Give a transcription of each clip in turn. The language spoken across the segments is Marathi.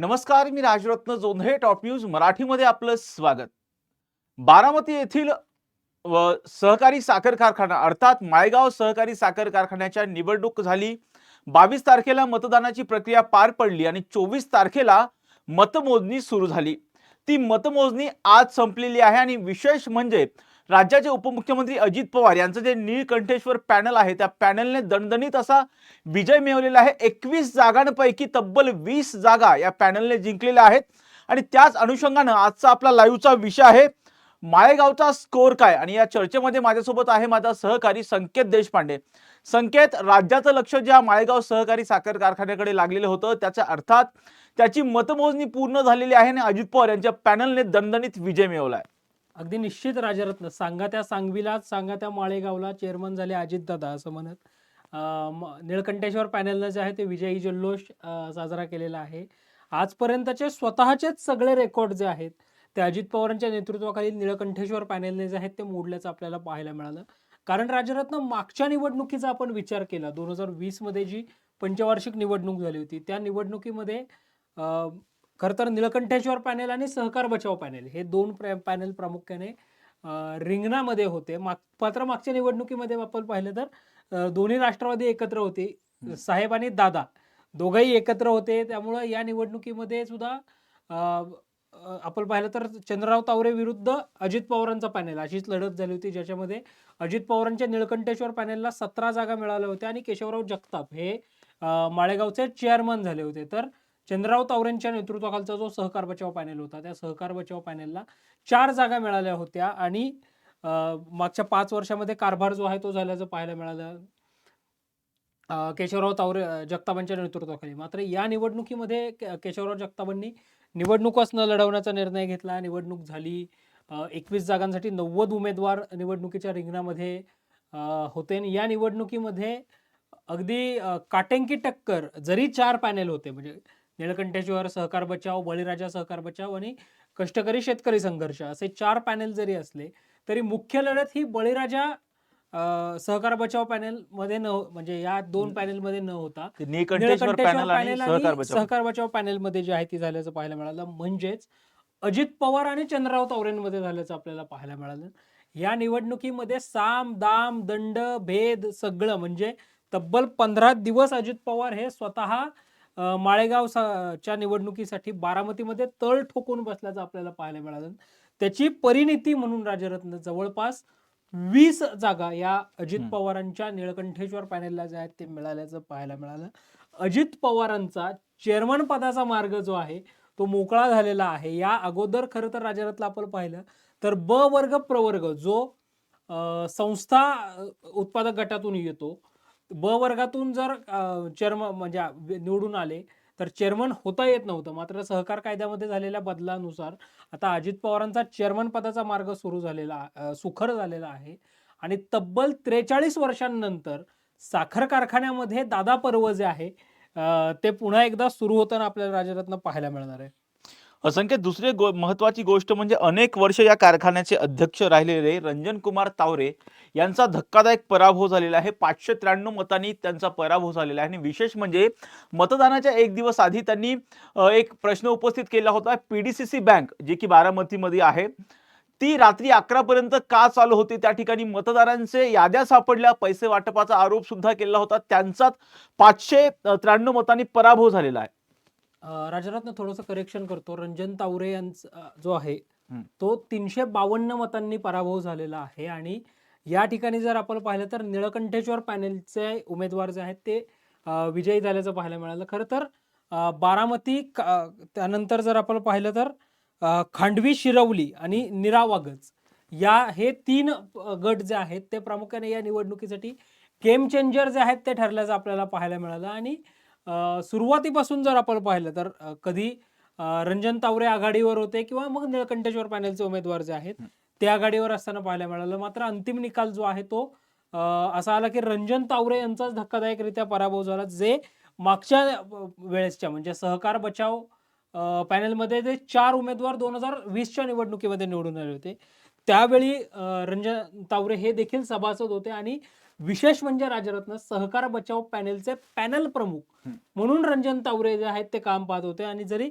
नमस्कार मी राजरत्न जोंधळे टॉप न्यूज मराठीमध्ये आपलं स्वागत. बारामती येथील व सहकारी साखर कारखाना अर्थात माळेगाव सहकारी साखर कारखान्याच्या निवडणूक झाली. बावीस तारखेला मतदानाची प्रक्रिया पार पडली आणि चोवीस तारखेला मतमोजणी सुरू झाली. ती मतमोजणी आज संपलेली आहे आणि विशेष म्हणजे राज्याचे उपमुख्यमंत्री अजित पवार यांचं जे नीळकंठेश्वर पॅनल आहे त्या पॅनलने दणदणीत असा विजय मिळवलेला आहे. एकवीस जागांपैकी तब्बल वीस जागा या पॅनलने जिंकलेल्या आहेत. आणि त्याच अनुषंगानं आजचा आपला लाईव्हचा विषय आहे माळेगावचा स्कोर काय? आणि या चर्चेमध्ये माझ्यासोबत आहे माझा सहकारी संकेत देशपांडे. संकेत राज्याचं लक्ष ज्या माळेगाव सहकारी साखर कारखान्याकडे लागलेलं होतं त्याच्या अर्थात त्याची मतमोजणी पूर्ण झालेली आहे आणि अजित पवार यांच्या पॅनलने दणदणीत विजय मिळवला आहे अगदी निश्चित राजरत्न. सांगा त्या सांगवीला सांगा त्या माळेगावला चेअरमन झाले अजितदादा असं म्हणत. म- निळकंठेश्वर पॅनलनं जे आहे ते विजयी जल्लोष साजरा केलेला आहे. आजपर्यंतचे स्वतःचेच सगळे रेकॉर्ड जे आहेत ते अजित पवारांच्या नेतृत्वाखाली निळकंठेश्वर पॅनलने जे आहेत ते मोडल्याचं आपल्याला पाहायला मिळालं. कारण राजरत्न मागच्या निवडणुकीचा आपण विचार केला. दोन हजार वीसमध्ये जी पंचवार्षिक निवडणूक झाली होती त्या निवडणुकीमध्ये खरं तर निळकंठेश्वर पॅनेल आणि सहकार बचाव पॅनेल हे दोन पॅनेल प्रामुख्याने रिंगणामध्ये होते. माग मात्र मागच्या निवडणुकीमध्ये आपण पाहिलं तर दोन्ही राष्ट्रवादी एकत्र होते. साहेब आणि दादा दोघंही एकत्र होते. त्यामुळं या निवडणुकीमध्ये सुद्धा आपण पाहिलं तर चंद्रराव तावरे विरुद्ध अजित पवारांचा पॅनेल अशीच लढत झाली होती ज्याच्यामध्ये अजित पवारांच्या निळकंठेश्वर पॅनेलला सतरा जागा मिळाल्या होत्या आणि केशवराव जगताप हे माळेगावचे चेअरमन झाले होते. तर चंद्रराव तावरेंच्या नेतृत्वाखालचा जो सहकार बचाव पॅनेल होता त्या सहकार बचाव पॅनेलला चार जागा मिळाल्या होत्या आणि मागच्या पाच वर्षामध्ये कारभार जो आहे तो झाल्याचं पाहायला मिळालं. केशवराव तावरे जगताबांच्या नेतृत्वाखाली. मात्र या निवडणुकीमध्ये केशवराव जगताबांनी निवडणूकच न लढवण्याचा निर्णय घेतला. निवडणूक झाली. एकवीस जागांसाठी नव्वद उमेदवार निवडणुकीच्या रिंगणामध्ये होते. आणि या निवडणुकीमध्ये अगदी काटेंकी टक्कर जरी चार पॅनेल होते म्हणजे निळकंठेश्वर सहकार बचाव बळीराजा सहकार बचाव आणि कष्टकरी शेतकरी संघर्ष असे चार पॅनेल जरी असले तरी मुख्य लढत ही बळीराजा सहकार बचाव पॅनेल मध्ये न म्हणजे या दोन. पॅनेल मध्ये न होता. पॅनल सहकार बचाव. पॅनेल मध्ये जी आहे ती झाल्याचं पाहायला मिळालं. म्हणजेच अजित पवार आणि चंद्रराव तावरेंमध्ये झाल्याचं आपल्याला पाहायला मिळालं. या निवडणुकीमध्ये साम दाम दंड भेद सगळं म्हणजे तब्बल पंधरा दिवस अजित पवार हे स्वतः माळेगाव च्या निवडणुकीसाठी बारामतीमध्ये तळ ठोकून बसल्याचं आपल्याला पाहायला मिळालं. त्याची परिणिती म्हणून राजरत्न जवळपास वीस जागा या अजित. पवारांच्या निळकंठेश्वर पॅनेलला जे आहेत ते मिळाल्याचं पाहायला मिळालं. अजित पवारांचा चेअरमन पदाचा मार्ग जो आहे तो मोकळा झालेला आहे. या अगोदर खरं तर राजरत्न आपण पाहिलं तर ब वर्ग प्रवर्ग जो संस्था उत्पादक गटातून येतो ब वर्गातून जर चेअरमन म्हणजे निवडून आले तर चेअरमन होता येत नव्हतं. मात्र सहकार कायद्यामध्ये झालेल्या बदलानुसार आता अजित पवारांचा चेअरमन पदाचा मार्ग सुरू झालेला सुखर झालेला आहे. आणि तब्बल त्रेचाळीस वर्षांनंतर साखर कारखान्यामध्ये दादा पर्व जे आहे ते पुन्हा एकदा सुरू होताना आपल्याला राजरत्न पाहायला मिळणार आहे. असंख्य दुसरी गो महत्वाची गोष्ट म्हणजे अनेक वर्ष या कारखान्याचे अध्यक्ष राहिलेले रंजन कुमार तावरे यांचा धक्कादायक पराभव झालेला आहे. पाचशे त्र्याण्णव मतांनी त्यांचा पराभव झालेला आहे. आणि विशेष म्हणजे मतदानाच्या एक दिवस आधी त्यांनी एक प्रश्न उपस्थित केला होता. पीडीसीसी बँक जी की बारामतीमध्ये आहे. ती रात्री अकरा पर्यंत का चालू होती? त्या ठिकाणी मतदारांचे याद्या सापडल्या. पैसे वाटपाचा आरोप सुद्धा केला होता. त्यांचाच पाचशे त्र्याण्णव मतांनी पराभव झालेला आहे. राजरत्न थोडंसं करेक्शन करतो. रंजन तावरे यांचा जो आहे. तो तीनशे बावन्न मतांनी पराभव झालेला आहे. आणि या ठिकाणी जर आपण पाहिलं तर निळकंठेश्वर पॅनेलचे उमेदवार जे आहेत ते विजयी झाल्याचं पाहायला मिळालं. खरं तर बारामती त्यानंतर जर आपण पाहिलं तर खांडवी शिरवली आणि निरावागज या हे तीन गट जे आहेत ते प्रामुख्याने या निवडणुकीसाठी गेम चेंजर जे आहेत ते ठरल्याचं आपल्याला पाहायला मिळालं. आणि सुरुवातीपासून जर आपण पाहिलं तर कधी रंजन तावरे आघाडीवर होते किंवा मग निळकंठेश्वर पॅनेलचे उमेदवार जे आहेत ते आघाडीवर असताना पाहायला मिळालं. मात्र अंतिम निकाल जो आहे तो असा आला की रंजन तावरे यांचाच धक्कादायकरित्या पराभव झाला जे मागच्या वेळेसच्या म्हणजे सहकार बचाव पॅनेलमध्ये जे चार उमेदवार दोन हजार वीसच्या निवडणुकीमध्ये निवडून आले होते. त्यावेळी रंजन तावरे हे देखील सभासद होते आणि विशेष म्हणजे राजरत्न सहकार बचाव पॅनेलचे पॅनल प्रमुख. म्हणून रंजन तावरे जे आहेत ते काम पाहत होते. आणि जरी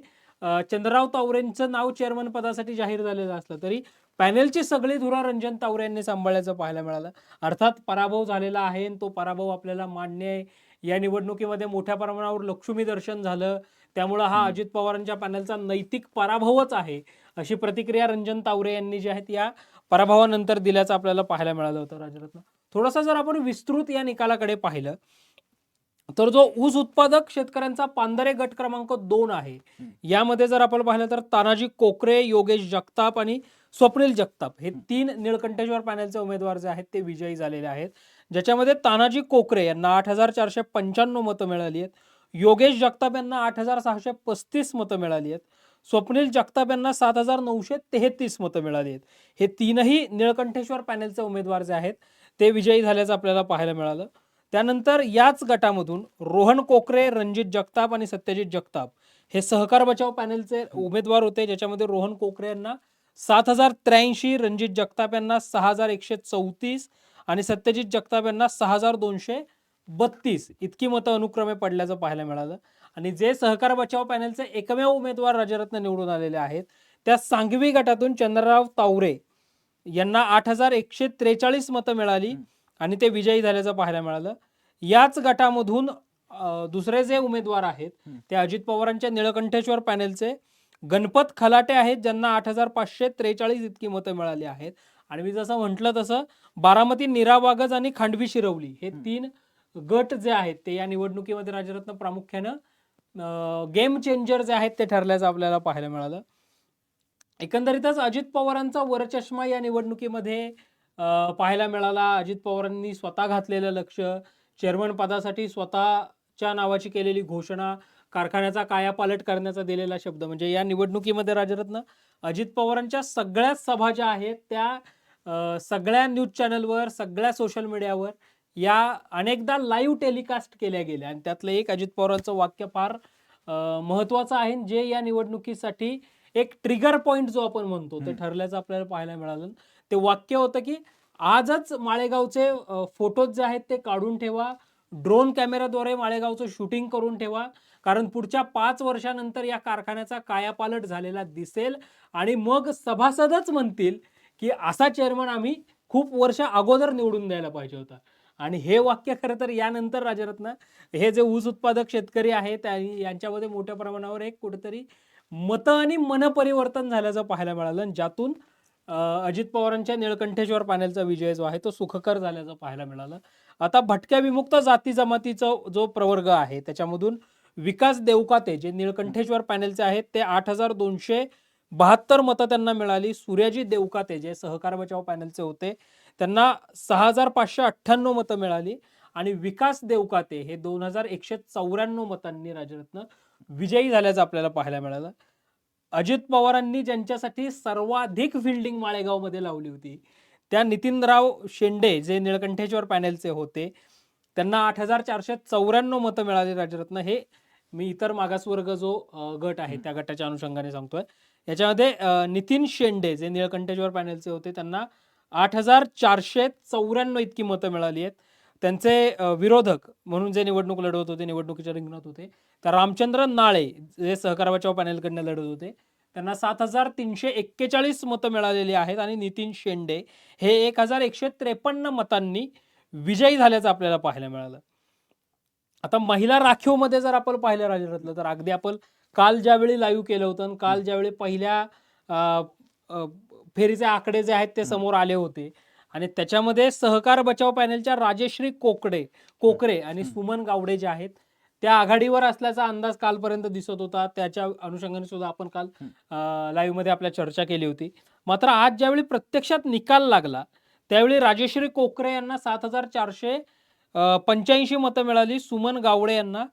चंद्रराव तावरेंचं नाव चेअरमन पदासाठी जाहीर झालेलं असलं तरी पॅनेलची सगळी धुरा रंजन तावरे यांनी सांभाळल्याचं पाहायला मिळालं अर्थात पराभव झालेला आहे आणि तो पराभव आपल्याला मान्य आहे या निवडणुकीमध्ये मोठ्या प्रमाणावर लक्ष्मी दर्शन झालं त्यामुळं हा. अजित पवारांच्या पॅनलचा नैतिक पराभवच आहे अशी प्रतिक्रिया रंजन तावरे यांनी जी आहेत या पराभवानंतर दिल्याचं आपल्याला पाहायला मिळालं होतं राजरत्न थोडासा जर आपण विस्तृत या निकालाकडे पाहिलं तर जो ऊस उत्पादक शेतकऱ्यांचा पांदरे गट क्रमांक दोन आहे. यामध्ये जर आपण पाहिलं तर तानाजी कोकरे योगेश जगताप आणि स्वप्नील जगताप हे. तीन निळकंठेश्वर पॅनलचे उमेदवार जे आहेत ते विजयी झालेले आहेत. ज्याच्यामध्ये तानाजी कोकरे यांना आठ हजार चारशे पंच्याण्णव मतं मिळाली आहेत. योगेश जगताप यांना आठ हजार सहाशे पस्तीस मतं मिळाली आहेत. स्वप्नील जगताप यांना सात हजार नऊशे तेहतीस मतं मिळाली आहेत. हे तीनही निळकंठेश्वर पॅनलचे उमेदवार जे आहेत ते विजयी झाल्याचं आपल्याला पाहायला मिळालं. त्यानंतर याच गटामधून रोहन कोकरे रणजित जगताप आणि सत्यजित जगताप हे सहकार बचाव पॅनलचे उमेदवार होते. ज्याच्यामध्ये रोहन कोकरे यांना सात हजार त्र्याऐंशी रणजित जगताप यांना सहा हजार एकशे चौतीस आणि सत्यजित जगताप यांना सहा हजार दोनशे बत्तीस इतकी मतं अनुक्रमे पडल्याचं पाहायला मिळालं आणि जे सहकार बचाव पॅनलचे एकमेव उमेदवार राजरत्न निवडून आलेले आहेत त्या सांगवी गटातून चंद्रराव तावरे यांना आठ हजार एकशे त्रेचाळीस मतं मिळाली. आणि ते विजयी झाल्याचं पाहायला मिळालं याच गटामधून दुसरे जे उमेदवार आहेत. ते अजित पवारांच्या निळकंठेश्वर पॅनलचे गणपत खलाटे आहेत ज्यांना आठ हजार पाचशे त्रेचाळीस इतकी मतं मिळाली आहेत. आणि मी जसं म्हटलं तसं बारामती निरावागज आणि खांडवी शिरवली हे. तीन गट जे आहेत ते या निवडणुकीमध्ये राजरत्न प्रामुख्यानं गेम चेंजर जे आहेत ते ठरल्याचं आपल्याला पाहायला मिळालं. एकंदरीतच अजित पवारांचा वरचष्मा या निवडणुकीमध्ये पाहायला मिळाला. अजित पवारांनी स्वतः घातलेलं लक्ष चेअरमन पदासाठी स्वतःच्या नावाची केलेली घोषणा कारखान्याचा कायापालट करण्याचा दिलेला शब्द. म्हणजे या निवडणुकीमध्ये राजरत्न अजित पवारांच्या सगळ्याच सभा ज्या आहेत त्या सगळ्या न्यूज चॅनलवर सगळ्या सोशल मीडियावर या अनेकदा लाईव्ह टेलिकास्ट केल्या गेल्या. आणि त्यातलं एक अजित पवारांचं वाक्य फार महत्वाचं आहे. जे या निवडणुकीसाठी एक ट्रिगर पॉइंट जो आपण म्हणतो ते. ठरल्याचं आपल्याला पाहायला मिळालं. ते वाक्य होतं की आजच माळेगावचे फोटोज जे आहेत ते काढून ठेवा. ड्रोन कॅमेराद्वारे माळेगावचं शूटिंग करून ठेवा. कारण पुढच्या पाच वर्षानंतर या कारखान्याचा कायापालट झालेला दिसेल आणि मग सभासदच म्हणतील की असा चेअरमन आम्ही खूप वर्ष अगोदर निवडून द्यायला पाहिजे होता. आणि हे वाक्य खरं तर यानंतर राजरत्न हे जे ऊस उत्पादक शेतकरी आहेत आणि यांच्यामध्ये मोठ्या प्रमाणावर एक कुठेतरी मतं आणि मनपरिवर्तन झाल्याचं पाहायला मिळालं आणि ज्यातून अजित पवारांच्या निळकंठेश्वर पॅनेलचा विजय जो आहे तो सुखकर झाल्याचं पाहायला मिळालं. आता भटक्या विमुक्त जाती जमातीचा जो प्रवर्ग आहे त्याच्यामधून विकास देवकाते जे निळकंठेश्वर पॅनलचे आहेत ते आठ हजार दोनशे बहात्तर मतं त्यांना मिळाली. सूर्याजी देवकाते जे सहकार बचाव पॅनलचे होते त्यांना सहा हजार पाचशे अठ्ठ्याण्णव मतं मिळाली. आणि विकास देवकाते हे दोन हजार एकशे चौऱ्याण्णव मतांनी राजरत्न विजयी झाल्याचं आपल्याला पाहायला मिळालं. अजित पवारांनी ज्यांच्यासाठी सर्वाधिक फिल्डिंग माळेगावमध्ये लावली होती त्या नितीनराव शेंडे जे निळकंठेश्वर पॅनेलचे होते त्यांना आठ हजार चारशे चौऱ्याण्णव मतं मिळाली राजरत्न हे मी इतर मागासवर्ग जो गट आहे. त्या गटाच्या अनुषंगाने सांगतोय. याच्यामध्ये नितीन शेंडे जे निळकंठेश्वर पॅनेलचे होते त्यांना आठ हजार चारशे चौऱ्याण्णव इतकी मतं मिळाली आहेत. त्यांचे विरोधक म्हणून जे निवडणूक लढवत होते निवडणुकीच्या रिंगणात होते तर रामचंद्र नाळे जे सहकार बचाव पॅनेलकडनं लढत होते त्यांना सात हजार तीनशे एक्केचाळीस मतं मिळालेली आहेत आणि नितीन शेंडे हे एक हजार एकशे त्रेपन्न मतांनी विजयी झाल्याचं आपल्याला पाहायला मिळालं. आता महिला राखीवमध्ये जर आपण पाहिलं राजरत्न तर अगदी आपण काल ज्यावेळी लाईव्ह केलं होतं काल ज्यावेळी पहिल्या फेरीचे आकडे जे आहेत ते समोर आले होते. आणि त्याच्यामध्ये सहकार बचाव पॅनेलच्या राजेश्री कोकडे कोकरे आणि. सुमन गावडे जे आहेत त्या आघाडीवर असल्याचा अंदाज कालपर्यंत दिसत होता. त्याच्या अनुषंगाने सुद्धा आपण काल लाईव्हमध्ये आपल्या चर्चा केली होती. मात्र आज ज्यावेळी प्रत्यक्षात निकाल लागला त्यावेळी राजेश्री कोकरे यांना सात हजार चारशे पंच्याऐंशी मतं मिळाली. सुमन गावडे यांना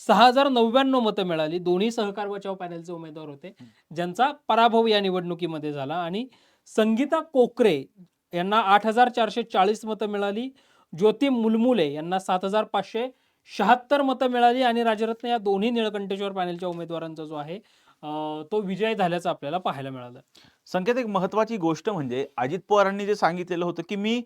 सहा हजार नव्याण्णव मतं मिळाली. दोन्ही सहकार बचाव पॅनलचे उमेदवार होते. ज्यांचा पराभव या निवडणुकीमध्ये झाला आणि संगीता कोकरे यांना आठ हजार चारशे चाळीस मतं मिळाली. ज्योती मुलमुले यांना सात हजार पाचशे शहात्तर मतं मिळाली आणि राजरत्न या दोन्ही निळकंठेश्वर पॅनलच्या उमेदवारांचा जो आहे तो विजय झाल्याचं आपल्याला पाहायला मिळालं. संकेत एक महत्वाची गोष्ट म्हणजे अजित पवारांनी जे सांगितलेलं होतं की मी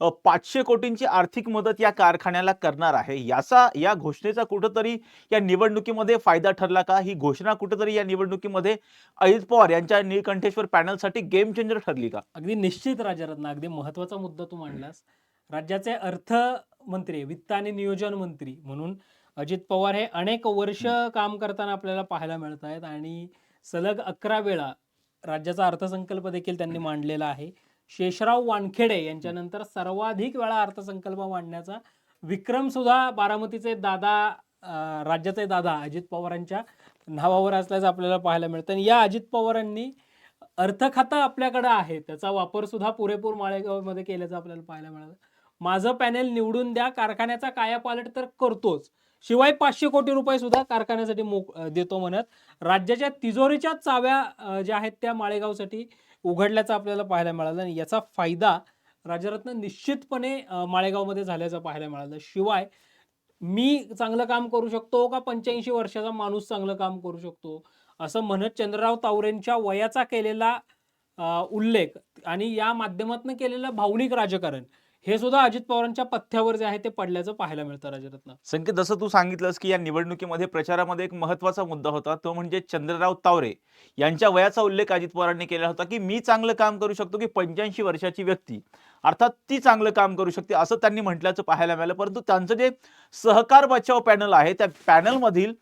पाचशे कोटींची आर्थिक मदत या कारखान्याला करणार आहे. याचा या घोषणेचा कुठंतरी या निवडणुकीमध्ये फायदा ठरला का? ही घोषणा कुठंतरी या निवडणुकीमध्ये अजित पवार यांच्या नीलकंठेश्वर पॅनलसाठी गेम चेंजर ठरली का? अगदी निश्चित राजरत्न अगदी महत्त्वाचा मुद्दा तू मांडलास. राज्याचे अर्थमंत्री वित्त आणि नियोजन मंत्री म्हणून अजित पवार हे अनेक वर्ष काम करताना आपल्याला पाहायला मिळत आहेत आणि सलग अकरा वेळा राज्याचा अर्थसंकल्प देखील त्यांनी मांडलेला आहे. शेषराव वानखेडे यांच्यानंतर सर्वाधिक वेळा अर्थसंकल्प मांडण्याचा विक्रम सुद्धा बारामतीचे दादा राज्याचे दादा अजित पवारांच्या नावावर असल्याचं आपल्याला पाहायला मिळतं. आणि या अजित पवारांनी अर्थखातं आपल्याकडं आहे. त्याचा वापर सुद्धा पुरेपूर माळेगावमध्ये केल्याचं आपल्याला पाहायला मिळालं माझं पॅनेल निवडून द्या. कारखान्याचा कायापालट तर करतोच. शिवाय पाचशे कोटी रुपये सुद्धा कारखान्यासाठी मोक देतो म्हणत राज्याच्या तिजोरीच्या चाव्या ज्या आहेत त्या माळेगावसाठी उघडल्याचं आपल्याला पाहायला मिळालं आणि याचा फायदा राजरत्न निश्चितपणे माळेगावमध्ये झाल्याचं पाहायला मिळालं. शिवाय मी चांगलं काम करू शकतो का पंच्याऐंशी वर्षाचा माणूस चांगलं काम करू शकतो? असं म्हणत चंद्रराव तावरेंच्या वयाचा केलेला उल्लेख आणि या माध्यमातून केलेलं भावनिक राजकारण हे सुद्धा अजित पवारांच्या पथ्यावर जे आहे ते पडल्याचं पाहायला मिळतं राजरत्न. संकेत जसं तू सांगितलंस की या निवडणुकीमध्ये प्रचारामध्ये एक महत्त्वाचा मुद्दा होता तो म्हणजे चंद्रराव तावरे. यांच्या वयाचा उल्लेख अजित पवारांनी केला होता की मी चांगलं काम करू शकतो की पंच्याऐंशी वर्षाची व्यक्ती. अर्थात ती चांगलं काम करू शकते असं त्यांनी म्हटल्याचं पाहायला मिळालं. परंतु त्यांचं जे सहकार बचाव पॅनल आहे त्या पॅनलमधील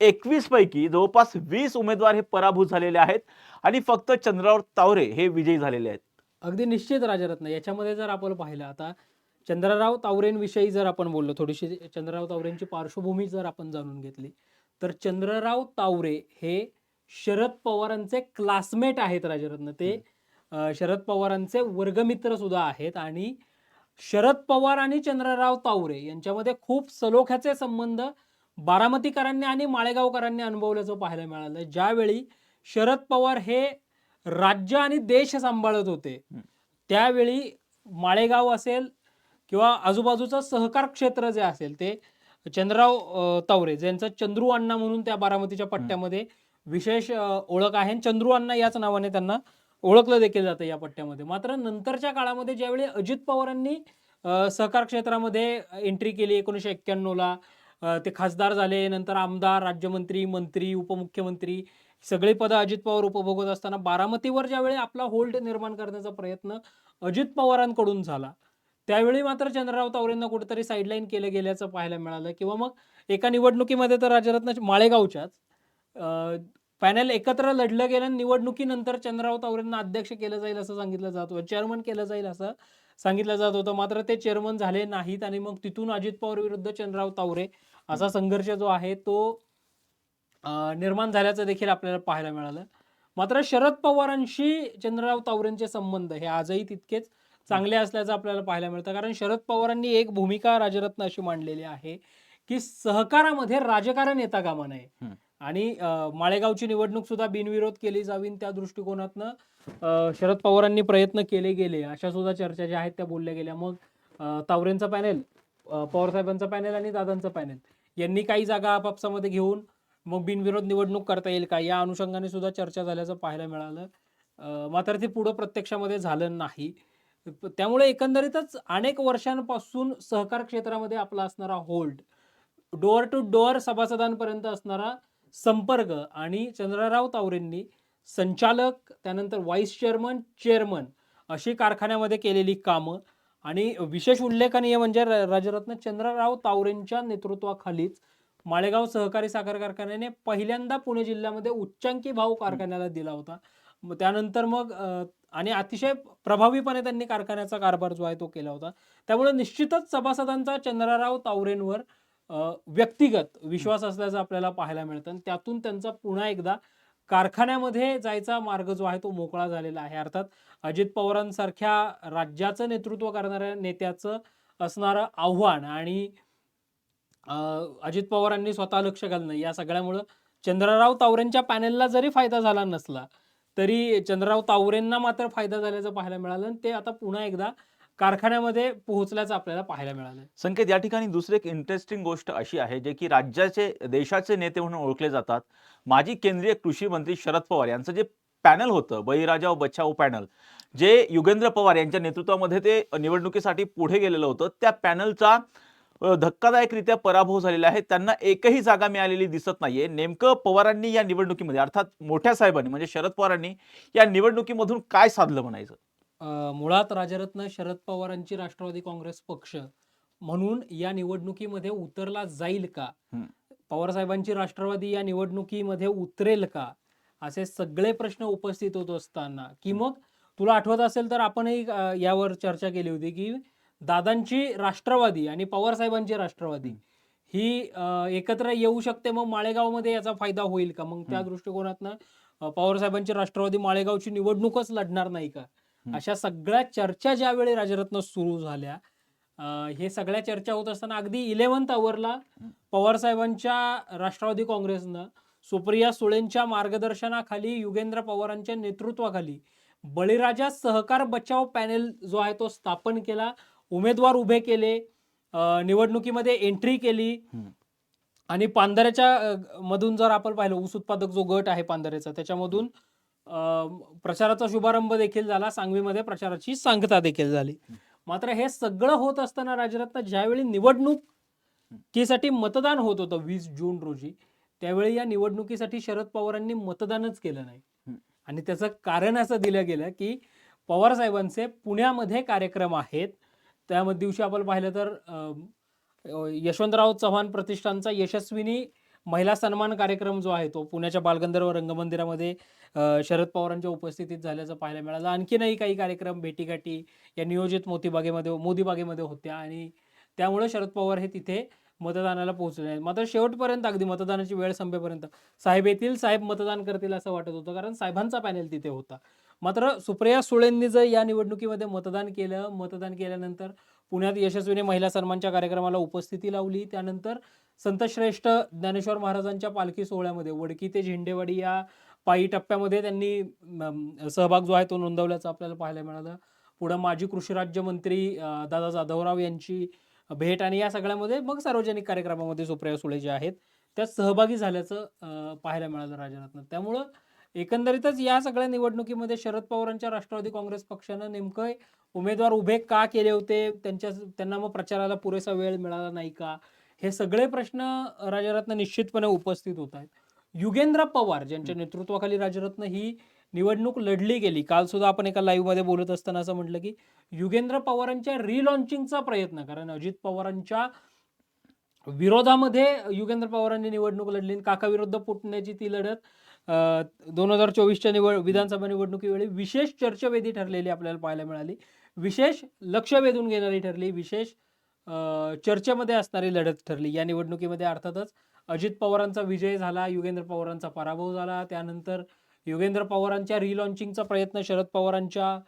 एकवीस पैकी जवळपास वीस उमेदवार हे पराभूत झालेले आहेत आणि फक्त चंद्रराव तावरे हे विजयी झालेले आहेत. अगदी निश्चित राजरत्न. याच्यामध्ये जर आपण पाहिलं आता चंद्रराव तावरेंविषयी जर आपण बोललो थोडीशी चंद्रराव तावरेंची पार्श्वभूमी जर आपण जाणून घेतली तर चंद्रराव तावरे हे शरद पवारांचे क्लासमेट आहेत राजरत्न. ते शरद पवारांचे वर्गमित्र सुद्धा आहेत आणि शरद पवार आणि चंद्रराव तावरे यांच्यामध्ये खूप सलोख्याचे संबंध बारामतीकरांनी आणि माळेगावकरांनी अनुभवल्याचं पाहायला मिळालं. ज्यावेळी शरद पवार हे राज्य आणि देश सांभाळत होते. त्यावेळी माळेगाव असेल किंवा आजूबाजूचं सहकार क्षेत्र जे असेल ते चंद्रराव तावरे ज्यांचं चंद्रू अण्णा म्हणून त्या बारामतीच्या पट्ट्यामध्ये विशेष ओळख आहे. चंद्रू अण्णा याच नावाने त्यांना ओळखलं देखील जातं या पट्ट्यामध्ये. मात्र नंतरच्या काळामध्ये ज्यावेळी अजित पवारांनी सहकार क्षेत्रामध्ये एंट्री केली एकोणीसशे एक्क्याण्णवला ते खासदार झाले. नंतर आमदार राज्यमंत्री मंत्री उपमुख्यमंत्री सगळी पदं अजित पवार उपभोगत असताना बारामतीवर ज्यावेळी आपला होल्ड निर्माण करण्याचा प्रयत्न अजित पवारांकडून झाला त्यावेळी मात्र चंद्रराव तावरेंना कुठेतरी साईडलाईन केलं गेल्याचं पाहायला मिळालं. किंवा मग एका निवडणुकीमध्ये तर राजरत्न माळेगावच्याच पॅनल एकत्र लढलं गेलं आणि निवडणुकीनंतर चंद्रराव तावरेंना अध्यक्ष केलं जाईल असं सांगितलं जात होतं चेअरमन केलं जाईल असं सांगितलं जात होतं. मात्र ते चेअरमन झाले नाहीत आणि मग तिथून अजित पवार विरुद्ध चंद्रराव तावरे असा संघर्ष जो आहे तो निर्माण झाल्याचं देखील आपल्याला पाहायला मिळालं. मात्र शरद पवारांशी चंद्रराव तावरेंचे संबंध हे आजही तितकेच चांगले असल्याचं आपल्याला पाहायला मिळतं. कारण शरद पवारांनी एक भूमिका राजरत्न अशी मांडलेली आहे की सहकारामध्ये राजकारण येता कामा नये. आणि माळेगावची निवडणूक सुद्धा बिनविरोध केली जावी त्या दृष्टिकोनातनं शरद पवारांनी प्रयत्न केले गेले. अशा सुद्धा चर्चा ज्या आहेत त्या बोलल्या गेल्या. मग तावरेंचा पॅनेल पवारसाहेबांचा पॅनेल आणि दादांचं पॅनेल यांनी काही जागा आपापसामध्ये घेऊन मग बिनविरोध निवडणूक करता येईल का? या अनुषंगाने सुद्धा चर्चा झाल्याचं पाहायला मिळालं. मात्र ते पुढं प्रत्यक्षामध्ये झालं नाही. त्यामुळे एकंदरीतच अनेक वर्षांपासून सहकार क्षेत्रामध्ये आपला असणारा होल्ड डोअर टू डोअर सभासदांपर्यंत असणारा संपर्क आणि चंद्रराव तावरेंनी संचालक त्यानंतर व्हाईस चेअरमन चेअरमन अशी कारखान्यामध्ये केलेली कामं आणि विशेष उल्लेखनीय म्हणजे र- राजरत्न चंद्रराव तावरेंच्या नेतृत्वाखालीच माळेगाव सहकारी साखर कारखान्याने पहिल्यांदा पुणे जिल्ह्यामध्ये उच्चांकी भाव कारखान्याला दिला होता. त्यानंतर मग आणि अतिशय प्रभावीपणे त्यांनी कारखान्याचा कारभार जो आहे तो केला होता. त्यामुळे निश्चितच सभासदांचा चंद्रराव तावरेंवर व्यक्तिगत विश्वास असल्याचं आपल्याला पाहायला मिळतं. आणि त्यातून त्यांचा पुन्हा एकदा कारखान्यामध्ये जायचा मार्ग जो आहे तो मोकळा झालेला आहे. अर्थात अजित पवारांसारख्या राज्याचं नेतृत्व करणाऱ्या नेत्याचं असणारं आव्हान आणि अजित पवारांनी स्वतः लक्ष घालणं या सगळ्यामुळं चंद्रराव तावरेंच्या पॅनेलला जरी फायदा झाला नसला तरी चंद्रराव तावरेंना मात्र फायदा झाल्याचं पाहायला मिळालं आणि ते आता पुन्हा एकदा कारखान्यामध्ये पोहोचल्याचं आपल्याला पाहायला मिळालं. संकेत या ठिकाणी दुसरी एक इंटरेस्टिंग गोष्ट अशी आहे जे की राज्याचे देशाचे नेते म्हणून ओळखले जातात. माजी केंद्रीय कृषी मंत्री शरद पवार यांचं जे पॅनल होतं बळीराजा बचाव पॅनल जे युगेंद्र पवार यांच्या नेतृत्वामध्ये ते निवडणुकीसाठी पुढे गेलेलं होतं त्या पॅनलचा धक्कादायकरित्या पराभव झालेला आहे त्यांना एकही जागा मिळालेली दिसत नाहीये. नेमकं पवारांनी या निवडणुकीमध्ये अर्थात मोठ्या साहेबांनी म्हणजे शरद पवारांनी या निवडणुकीमधून काय साधलं म्हणायचं? मुळात राजरत्न शरद पवारांची राष्ट्रवादी काँग्रेस पक्ष म्हणून या निवडणुकीमध्ये उतरला जाईल का. पवार साहेबांची राष्ट्रवादी या निवडणुकीमध्ये उतरेल का? असे सगळे प्रश्न उपस्थित होत असताना. की मग तुला आठवत असेल तर आपणही यावर चर्चा केली होती की दादांची राष्ट्रवादी आणि पवार साहेबांची राष्ट्रवादी. ही एकत्र येऊ शकते मग माळेगावमध्ये याचा फायदा होईल का? मग त्या. दृष्टिकोनातनं अ, पवार साहेबांची राष्ट्रवादी माळेगावची निवडणूकच लढणार नाही का. अशा सगळ्या चर्चा ज्यावेळी राजरत्न सुरू झाल्या हे सगळ्या चर्चा होत असताना अगदी इलेव्हन्थ आवरला पवार साहेबांच्या राष्ट्रवादी काँग्रेसनं सुप्रिया सुळेंच्या मार्गदर्शनाखाली युगेंद्र पवारांच्या नेतृत्वाखाली बळीराजा सहकार बचाव पॅनेल जो आहे तो स्थापन केला. उमेदवार उभे केले निवडणुकीमध्ये एंट्री केली. आणि पांढऱ्याच्या अ, मधून जर आपण पाहिलं ऊस उत्पादक जो गट आहे पांढऱ्याचा त्याच्यामधून प्रचाराचा शुभारंभ देखील झाला. सांगवीमध्ये प्रचाराची सांगता देखील झाली. मात्र हे सगळं होत असताना राजरत्न ज्यावेळी निवडणुकीसाठी मतदान होत होतं वीस जून रोजी त्यावेळी या निवडणुकीसाठी शरद पवारांनी मतदानच केलं नाही. आणि त्याचं कारण असं दिलं गेलं की पवार साहेबांचे पुण्यामध्ये कार्यक्रम आहेत. त्यामध्ये दिवशी आपण पाहिलं तर यशवंतराव चव्हाण प्रतिष्ठानचा यशस्विनी महिला सन्मान कार्यक्रम जो आहे तो पुण्याच्या बालगंधर्व रंगमंदिरामध्ये शरद पवारांच्या उपस्थितीत झाल्याचं पाहायला मिळालं. आणखीनही काही कार्यक्रम भेटीगाठी या नियोजित मोतीबागेमध्ये मोदीबागेमध्ये होत्या आणि त्यामुळे शरद पवार हे तिथे मतदानाला पोहोचले. आहेत मात्र शेवटपर्यंत अगदी मतदानाची वेळ संपेपर्यंत साहेब येतील साहेब मतदान करतील असं वाटत होतं कारण साहेबांचा पॅनेल तिथे होता. मात्र सुप्रिया सुळेंनी जर या निवडणुकीमध्ये मतदान केलं मतदान केल्यानंतर पुण्यात यशस्वीने महिला सन्मानच्या कार्यक्रमाला उपस्थिती लावली त्यानंतर संतश्रेष्ठ ज्ञानेश्वर महाराजांच्या पालखी सोहळ्यामध्ये वडकी ते झेंडेवाडी या पायी टप्प्यामध्ये त्यांनी सहभाग जो आहे तो नोंदवल्याचं आपल्याला पाहायला मिळालं. पुढं माजी कृषी राज्यमंत्री दादा जाधवराव यांची भेट आणि या सगळ्यामध्ये मग सार्वजनिक कार्यक्रमामध्ये सुप्रिया सुळे जे आहेत त्या सहभागी झाल्याचं पाहायला मिळालं राजरत्न त्यामुळं एकंदरीतच या सगळ्या निवडणुकीमध्ये शरद पवारांच्या राष्ट्रवादी काँग्रेस पक्षानं नेमकं उमेदवार उभे का केले होते? त्यांच्या त्यांना मग प्रचाराला पुरेसा वेळ मिळाला नाही का? हे सगळे प्रश्न राजरत्न निश्चितपणे उपस्थित होत आहेत. युगेंद्र पवार ज्यांच्या नेतृत्वाखाली राजरत्न ही निवडणूक लढली गेली. काल सुद्धा आपण एका लाईव्हमध्ये बोलत असताना असं म्हटलं की युगेंद्र पवारांच्या रिलॉन्चिंगचा प्रयत्न कारण अजित पवारांच्या विरोधामध्ये युगेंद्र पवारांनी निवडणूक लढली काका विरुद्ध पुटण्याची ती लढत दोन हजार चोवीसच्या निवड विधानसभा निवडणुकीवेळी विशेष चर्चेवेधी ठरलेली आपल्याला पाहायला मिळाली. विशेष लक्ष वेधून घेणारी ठरली. विशेष चर्चेमध्ये असणारी लढत ठरली. या निवडणुकीमध्ये अर्थातच अजित पवारांचा विजय झाला युगेंद्र पवारांचा पराभव झाला. त्यानंतर युगेंद्र पवारांच्या रिलॉन्चिंगचा प्रयत्न शरद पवारांच्या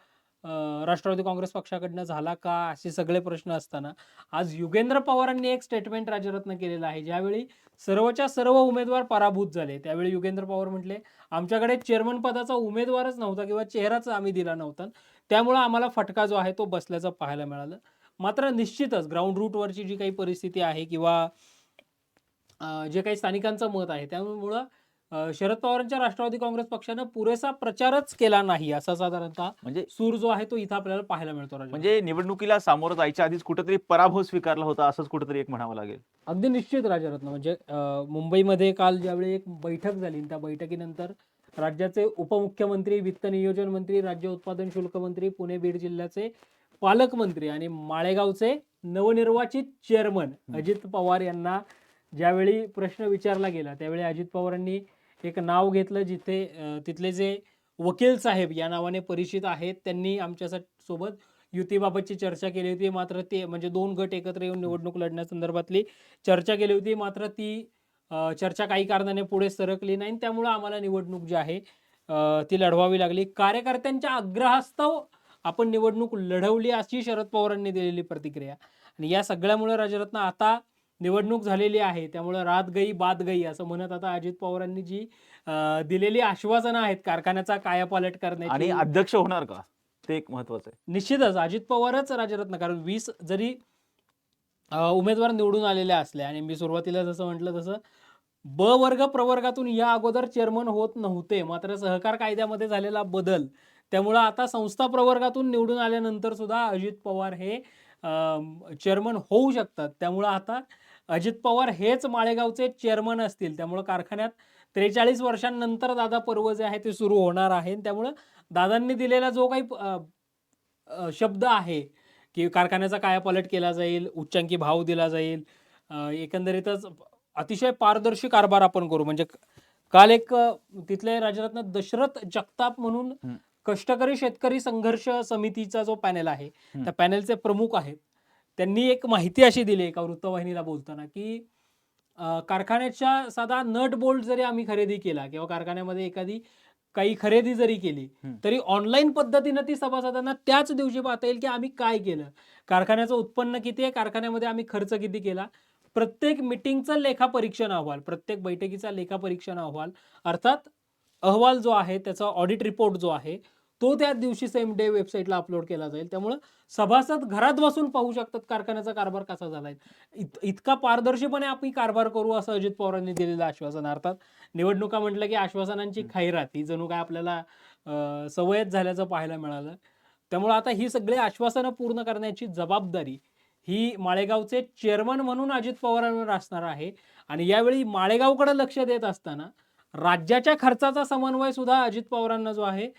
राष्ट्रवादी काँग्रेस पक्षाकडनं झाला का असे सगळे प्रश्न असताना आज युगेंद्र पवारांनी एक स्टेटमेंट राजरत्न केलेलं आहे ज्यावेळी सर्वच्या सर्व उमेदवार पराभूत झाले. त्यावेळी युगेंद्र पवार म्हटले आमच्याकडे चेअरमन पदाचा उमेदवारच नव्हता किंवा चेहराच आम्ही दिला नव्हता. त्यामुळं आम्हाला फटका जो आहे तो बसल्याचं पाहायला मिळालं. मात्र निश्चितच ग्राउंड रूटवरची जी काही परिस्थिती आहे किंवा जे काही स्थानिकांचं मत आहे त्यामुळं शरद पवारांच्या राष्ट्रवादी काँग्रेस पक्षानं पुरेसा प्रचारच केला नाही असा साधारणतः म्हणजे सूर जो आहे तो इथं आपल्याला पाहायला मिळतो. म्हणजे निवडणुकीला सामोरं जायच्या आधीच कुठेतरी पराभव स्वीकारला होता असंच कुठेतरी एक म्हणावं लागेल अगदी निश्चित राजरत्न म्हणजे मुंबईमध्ये काल ज्यावेळी एक बैठक झाली त्या बैठकीनंतर राज्याचे उपमुख्यमंत्री वित्त नियोजन मंत्री राज्य उत्पादन शुल्क मंत्री पुणे बीड जिल्ह्याचे पालकमंत्री आणि माळेगावचे नवनिर्वाचित चेअरमन. अजित पवार यांना ज्यावेळी प्रश्न विचारला गेला त्यावेळी अजित पवारांनी एक नाव घेतलं जिथे तिथले जे वकील साहेब या नावाने परिचित आहेत त्यांनी आमच्यासोबत युतीबाबतची चर्चा केली होती. मात्र ते म्हणजे दोन गट एकत्र येऊन निवडणूक लढण्यासंदर्भातली चर्चा केली होती. मात्र ती चर्चा काही कारणाने पुढे सरकली नाही. त्यामुळं आम्हाला निवडणूक जी आहे ती लढवावी लागली. कार्यकर्त्यांच्या आग्रहास्तव आपण निवडणूक लढवली अशी शरद पवारांनी दिलेली प्रतिक्रिया. आणि या सगळ्यामुळे राजरत्न आता निवडणूक झालेली आहे. त्यामुळे रात गई बात गई असं म्हणत आता अजित पवारांनी जी दिलेली आश्वासनं आहेत कारखान्याचा कायापालट आणि करण्याची अध्यक्ष होणार का? ते एक महत्वाचं आहे. निश्चितच अजित पवारच राजरत्न कारण वीस जरी उमेदवार निवडून आलेले असले आणि मी सुरुवातीला जसं म्हटलं तसं ब वर्ग प्रवर्गातून या अगोदर चेअरमन होत नव्हते. मात्र सहकार कायद्यामध्ये झालेला बदल त्यामुळं आता संस्था प्रवर्गातून निवडून आल्यानंतर सुद्धा अजित पवार हे चेअरमन होऊ शकतात. त्यामुळं आता अजित पवार हेच माळेगावचे चेअरमन असतील त्यामुळं कारखान्यात त्रेचाळीस वर्षांनंतर दादा पर्व जे आहे ते सुरू होणार आहे त्यामुळं दादांनी दिलेला जो काही शब्द आहे की कारखान्याचा कायापालट केला जाईल उच्चांकी भाव दिला जाईल एकंदरीतच अतिशय पारदर्शी कारभार आपण करू म्हणजे काल एक तिथले राजरत्न दशरथ जगताप म्हणून. कष्टकरी शेतकरी संघर्ष समितीचा जो पॅनल आहे. त्या पॅनलचे प्रमुख आहेत त्यांनी एक माहिती अशी दिली एका वृत्तवाहिनीला बोलताना की कारखान्याच्या साधा नट बोल्ट जरी आम्ही खरेदी केला किंवा कारखान्यामध्ये एखादी काही खरेदी जरी केली. तरी ऑनलाईन पद्धतीनं ती सभासदांना त्याच दिवशी पाहता येईल की आम्ही काय केलं कारखान्याचं उत्पन्न किती आहे कारखान्यामध्ये आम्ही खर्च किती केला प्रत्येक मिटिंगचं लेखापरीक्षण अहवाल प्रत्येक बैठकीचा लेखापरीक्षण अहवाल अर्थात अहवाल जो आहे त्याचा ऑडिट रिपोर्ट जो आहे तो त्या दिवशी सेम डे वेबसाईटला अपलोड केला जाईल. त्यामुळं सभासद घरात बसून पाहू शकतात कारखान्याचा कारभार कसा झालाय. इत इतका पारदर्शीपणे आपण कारभार करू असं अजित पवारांनी दिलेलं आश्वासन अर्थात. निवडणुका म्हटलं की आश्वासनांची खैरात ही जणू काय आपल्याला सवयच झाल्याचं पाहायला मिळालं. त्यामुळे आता ही सगळी आश्वासनं पूर्ण करण्याची जबाबदारी ही माळेगावचे चेअरमन म्हणून अजित पवारांवर असणार आहे. आणि यावेळी माळेगावकडे लक्ष देत असताना राज्याच्या खर्चाचा समन्वय सुद्धा अजित पवारांना जो आहे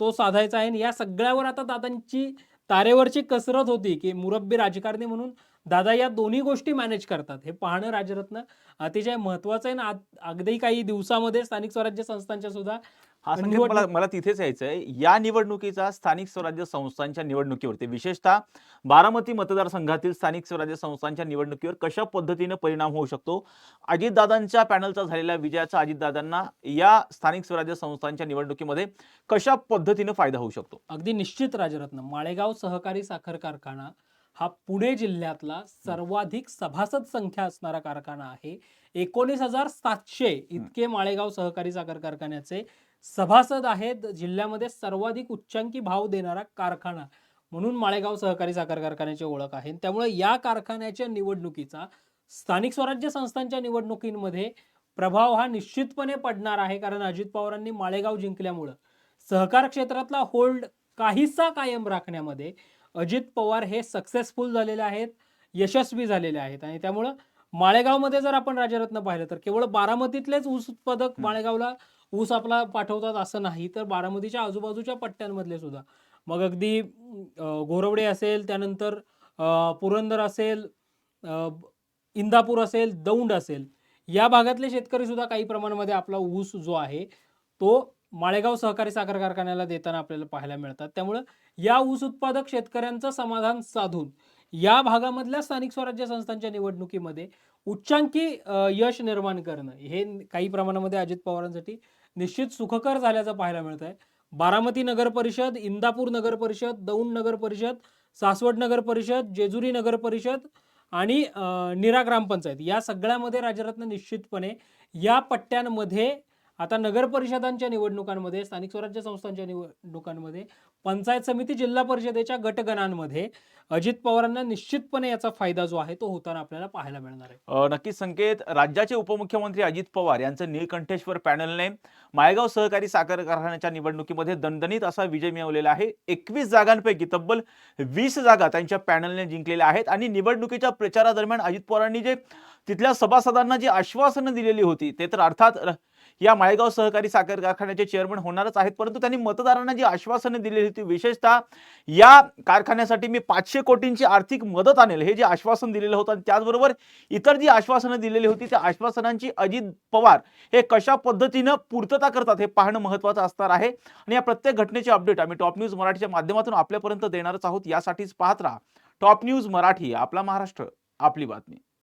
तो साधायचा आहे. आणि या सगळ्यावर आता दादांची तारेवरची कसरत होती की मुरब्बी राजकारणी म्हणून दादा या दोन्ही गोष्टी मॅनेज करतात. हे पाहणं राजरत्न अतिशय महत्वाचं आहे. ना अगदी काही दिवसामध्ये स्थानिक स्वराज्य संस्थांच्या सुद्धा हा संकेत मला मला तिथेच यायचं आहे या निवडणुकीचा स्थानिक स्वराज्य संस्थांच्या निवडणुकीवरती. विशेषतः बारामती मतदारसंघातील स्थानिक स्वराज्य संस्थांच्या निवडणुकीवर कशा पद्धतीने परिणाम होऊ शकतो? अजितदादांच्या पॅनलचा झालेल्या विजयाचा अजितदादांना या स्थानिक स्वराज्य संस्थांच्या निवडणुकीमध्ये कशा पद्धतीने फायदा होऊ शकतो? अगदी निश्चित राजरत्न. माळेगाव सहकारी साखर कारखाना हा पुणे जिल्ह्यातला सर्वाधिक सभासद संख्या असणारा कारखाना आहे. एकोणीस हजार सातशे इतके माळेगाव सहकारी साखर कारखान्याचे सभासद आहेत जिल्ह्यामध्ये सर्वाधिक उच्चांकी भाव देणारा कारखाना. म्हणून माळेगाव सहकारी साखर कारखान्याची ओळख आहे. त्यामुळे या कारखान्याच्या निवडणुकीचा स्थानिक स्वराज्य संस्थांच्या निवडणुकीमध्ये प्रभाव हा निश्चितपणे पडणार आहे. कारण अजित पवारांनी माळेगाव जिंकल्यामुळं सहकार क्षेत्रातला होल्ड काहीसा कायम राखण्यामध्ये अजित पवार हे सक्सेसफुल झालेले आहेत यशस्वी झालेले आहेत. आणि त्यामुळं माळेगावमध्ये जर आपण राजरत्न पाहिलं तर केवळ बारामतीतलेच ऊस उत्पादक. माळेगावला ऊस आपला पाठवतात असं नाही तर बारामतीच्या आजूबाजूच्या पट्ट्यांमधले सुद्धा. मग अगदी घोरवडे असेल त्यानंतर पुरंदर असेल इंदापूर असेल दौंड असेल या भागातले शेतकरी सुद्धा काही प्रमाणामध्ये आपला ऊस जो आहे तो माळेगाव सहकारी साखर कारखान्याला देताना आपल्याला पाहायला मिळतात. त्यामुळं या ऊस उत्पादक शेतकऱ्यांचं समाधान साधून या भागामधल्या स्थानिक स्वराज्य संस्थांच्या निवडणुकीमध्ये उच्चांकी यश निर्माण करणं हे काही प्रमाणामध्ये अजित पवारांसाठी निश्चित सुखकर झाल्याचं पाहायला मिळत आहे बारामती नगर परिषद इंदापूर नगर परिषद दौंड नगर परिषद सासवड नगर परिषद जेजुरी नगर परिषद आणि निरा ग्रामपंचायत या सगळ्यामध्ये राजरत्न निश्चितपणे या पट्ट्यांमध्ये आता नगर परिषदांच्या निवडणुकांमध्ये स्थानिक स्वराज्य संस्थांच्या निवडणुकांमध्ये पंचायत समिती जिल्हा परिषदेच्या गटगणांमध्ये अजित पवारांना निश्चितपणे याचा फायदा जो आहे तो होताना आपल्याला पाहायला मिळणार आहे. नक्कीच संकेत राज्याचे उपमुख्यमंत्री अजित पवार यांचं निळकंठेश्वर पॅनलने मायगाव सहकारी साखर कारखान्याच्या निवडणुकीमध्ये दणदणीत असा विजय मिळवलेला आहे. एकवीस जागांपैकी तब्बल वीस जागा त्यांच्या पॅनलने जिंकलेल्या आहेत आणि निवडणुकीच्या प्रचारादरम्यान अजित पवारांनी जे तिथल्या सभासदांना जी आश्वासनं दिलेली होती ते तर अर्थात या माळेगाव सहकारी साखर कारखान्याचे चेअरमन होणारच आहेत परंतु त्यांनी मतदारांना जी आश्वासनं दिलेली होती विशेषतः या कारखान्यासाठी मी पाचशे कोटींची आर्थिक मदत आणेल हे जे आश्वासन दिलेलं होतं आणि त्याचबरोबर इतर जी आश्वासनं दिलेली होती त्या आश्वासनांची अजित पवार हे कशा पद्धतीनं पूर्तता करतात हे पाहणं महत्त्वाचं असणार आहे. आणि या प्रत्येक घटनेचे अपडेट आम्ही टॉप न्यूज मराठीच्या माध्यमातून आपल्यापर्यंत देणारच आहोत यासाठीच पाहत राहा. टॉप न्यूज मराठी आपला महाराष्ट्र आपली बातमी.